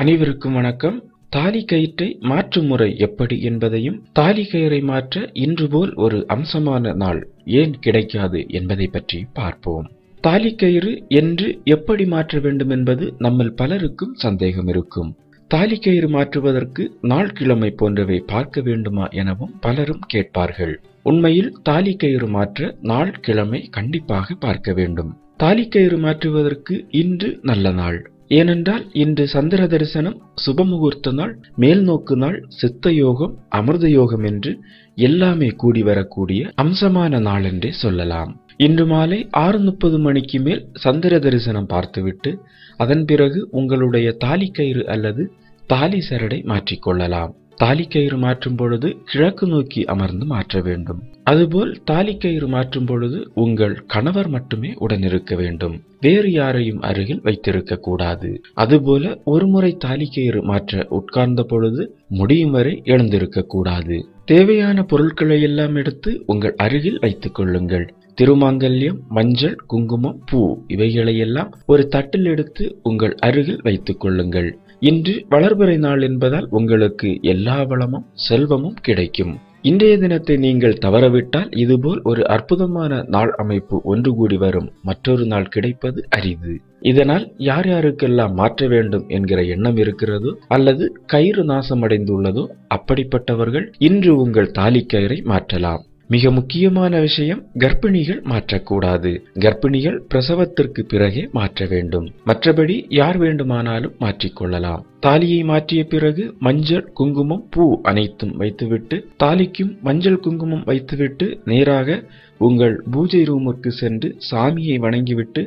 அனைவருக்கும் வணக்கம். தாலி கயிற்றை மாற்றும் முறை எப்படி என்பதையும் தாலி கயிறை மாற்ற இன்று போல் ஒரு அம்சமான நாள் ஏன் கிடைக்காது என்பதை பற்றி பார்ப்போம். தாலி கயிறு என்று எப்படி மாற்ற வேண்டும் என்பது நம்மில் பலருக்கும் சந்தேகம் இருக்கும். தாலி கயிறு மாற்றுவதற்கு நாள் கிழமை போன்றவை பார்க்க வேண்டுமா எனவும் பலரும் கேட்பார்கள். உண்மையில் தாலி கயிறு மாற்ற நாள் கிழமை கண்டிப்பாக பார்க்க வேண்டும். தாலி கயிறு மாற்றுவதற்கு இன்று நல்ல நாள். ஏனென்றால் இன்று சந்திர தரிசனம் சுபமுகூர்த்த நாள் மேல் நோக்கு நாள் சித்த யோகம் அமிர்த யோகம் என்று எல்லாமே கூடி வரக்கூடிய அம்சமான நாள் என்றே சொல்லலாம். இன்று மாலை ஆறு முப்பது மணிக்கு மேல் சந்திர தரிசனம் பார்த்துவிட்டு அதன் பிறகு உங்களுடைய தாலி கயிறு அல்லது தாலி சரடை மாற்றிக்கொள்ளலாம். தாலிக்கயிறு மாற்றும் பொழுது கிழக்கு நோக்கி அமர்ந்து மாற்ற வேண்டும். அதுபோல் தாலி கயிறு மாற்றும் பொழுது உங்கள் கணவர் மட்டுமே உடனிருக்க வேண்டும். வேறு யாரையும் அருகில் வைத்திருக்க கூடாது. அதுபோல ஒருமுறை தாலிக்கயிறு மாற்ற உட்கார்ந்த பொழுது முடியும் வரை எழுந்திருக்க கூடாது. தேவையான பொருட்களை எல்லாம் எடுத்து உங்கள் அருகில் வைத்துக் கொள்ளுங்கள். திருமாங்கல்யம் மஞ்சள் குங்குமம் பூ இவைகளையெல்லாம் ஒரு தட்டில் எடுத்து உங்கள் அருகில் வைத்துக் கொள்ளுங்கள். இன்று வளர்பிறை நாள் என்பதால் உங்களுக்கு எல்லா வளமும் செல்வமும் கிடைக்கும். இன்றைய தினத்தை நீங்கள் தவறவிட்டால் இதுபோல் ஒரு அற்புதமான நாள் அமைப்பு ஒன்று கூடி வரும். மற்றொரு நாள் கிடைப்பது அரிது. இதனால் யார் யாருக்கெல்லாம் மாற்ற வேண்டும் என்கிற எண்ணம் இருக்கிறதோ அல்லது கயிறு நாசமடைந்துள்ளதோ அப்படிப்பட்டவர்கள் இன்று உங்கள் தாலிக்கயிறை மாற்றலாம். மிக முக்கியமான விஷயம் கர்ப்பிணிகள் மாற்றக்கூடாது. கர்ப்பிணிகள் பிரசவத்திற்கு பிறகே மாற்ற வேண்டும். மற்றபடி யார் வேண்டுமானாலும் மாற்றிக்கொள்ளலாம் தாலியை மாற்றிய பிறகு மஞ்சள் குங்குமம் பூ அனைத்தும் வைத்துவிட்டு தாலிக்கும் மஞ்சள் குங்குமம் வைத்துவிட்டு நேராக உங்கள் பூஜை ரூமுக்கு சென்று சாமியை வணங்கிவிட்டு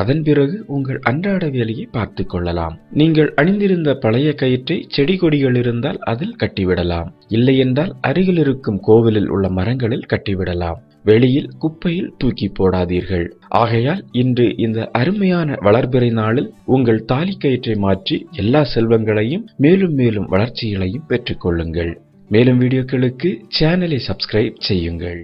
அதன் பிறகு உங்கள் அன்றாட வேலையை பார்த்து கொள்ளலாம். நீங்கள் அணிந்திருந்த பழைய கயிற்றை செடி கொடிகள் இருந்தால் அதில் கட்டிவிடலாம். இல்லையென்றால் அருகில் இருக்கும் கோவிலில் உள்ள மரங்களில் கட்டிவிடலாம். வெளியில் குப்பையில் தூக்கி போடாதீர்கள். ஆகையால் இன்று இந்த அருமையான வளர்பிறை நாளில் உங்கள் தாலி கயிற்றை மாற்றி எல்லா செல்வங்களையும் மேலும் மேலும் வளர்ச்சிகளையும் பெற்றுக்கொள்ளுங்கள் மேலும் வீடியோக்களுக்கு சேனலை சப்ஸ்கிரைப் செய்யுங்கள்.